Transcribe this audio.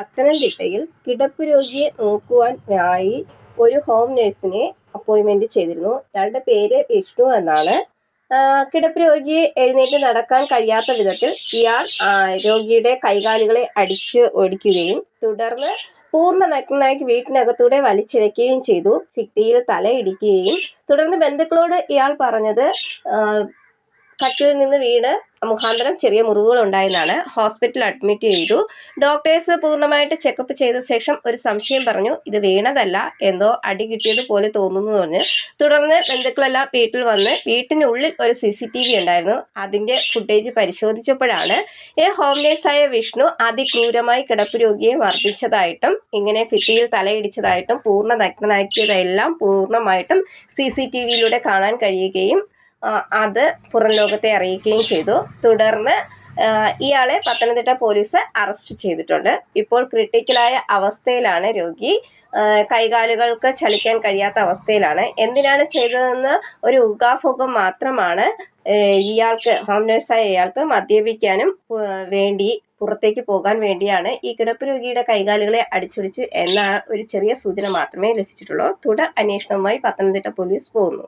പത്തനംതിട്ടയിൽ കിടപ്പ് രോഗിയെ നോക്കുവാൻ ആയി ഒരു ഹോം നഴ്സിനെ അപ്പോയിൻമെന്റ് ചെയ്തിരുന്നു. ഇയാളുടെ പേര് വിഷ്ണു എന്നാണ്. കിടപ്പ് രോഗിയെ എഴുന്നേറ്റ് നടക്കാൻ കഴിയാത്ത വിധത്തിൽ ഇയാൾ രോഗിയുടെ കൈകാലുകളെ അടിച്ച് ഒടിക്കുകയും തുടർന്ന് പൂർണ നഗ്നനായി വീട്ടിനകത്തൂടെ വലിച്ചിഴയ്ക്കുകയും ചെയ്തു. ഭിത്തിയിൽ തലയിടിക്കുകയും തുടർന്ന് ബന്ധുക്കളോട് ഇയാൾ പറഞ്ഞത് കട്ടിലിൽ നിന്ന് വീണ് മുഖാന്തരം ചെറിയ മുറിവുകൾ ഉണ്ടായെന്നാണ് ഹോസ്പിറ്റലിൽ അഡ്മിറ്റ് ചെയ്തു. ഡോക്ടേഴ്സ് പൂർണമായിട്ട് ചെക്കപ്പ് ചെയ്ത ശേഷം ഒരു സംശയം പറഞ്ഞു ഇത് വീണതല്ല എന്തോ അടി കിട്ടിയത് പോലെ തോന്നുന്നു പറഞ്ഞ് തുടർന്ന് ബന്ധുക്കളെല്ലാം വീട്ടിൽ വന്ന് വീട്ടിനുള്ളിൽ ഒരു സി സി ടി വി ഉണ്ടായിരുന്നു. അതിന്റെ ഫുട്ടേജ് പരിശോധിച്ചപ്പോഴാണ് ഈ ഹോം നേഴ്സായ വിഷ്ണു അതിക്രൂരമായി കിടപ്പ് രോഗിയെ മർദ്ദിച്ചതായിട്ടും ഇങ്ങനെ ഭിത്തിയിൽ തലയിടിച്ചതായിട്ടും പൂർണ നഗ്നനാക്കിയതെല്ലാം പൂർണമായിട്ടും സി സി ടി വിയിലൂടെ കാണാൻ കഴിയുകയും അത് പുറം ലോകത്തെ അറിയിക്കുകയും ചെയ്തു. തുടർന്ന് ഇയാളെ പത്തനംതിട്ട പോലീസ് അറസ്റ്റ് ചെയ്തിട്ടുണ്ട്. ഇപ്പോൾ ക്രിട്ടിക്കലായ അവസ്ഥയിലാണ് രോഗി. കൈകാലുകൾക്ക് ചലിക്കാൻ കഴിയാത്ത അവസ്ഥയിലാണ്. എന്തിനാണ് ചെയ്തതെന്ന് ഒരു ഉഗാഫുഖം മാത്രമാണ് ഇയാൾക്ക് ഹോം നേഴ്സായ ഇയാൾക്ക് മദ്യപിക്കാനും വേണ്ടി പുറത്തേക്ക് പോകാൻ വേണ്ടിയാണ് ഈ കിടപ്പ് രോഗിയുടെ കൈകാലുകളെ അടിച്ചൊടിച്ച് എന്ന ഒരു ചെറിയ സൂചന മാത്രമേ ലഭിച്ചിട്ടുള്ളൂ. തുടർ അന്വേഷണവുമായി പത്തനംതിട്ട പോലീസ് പോകുന്നു.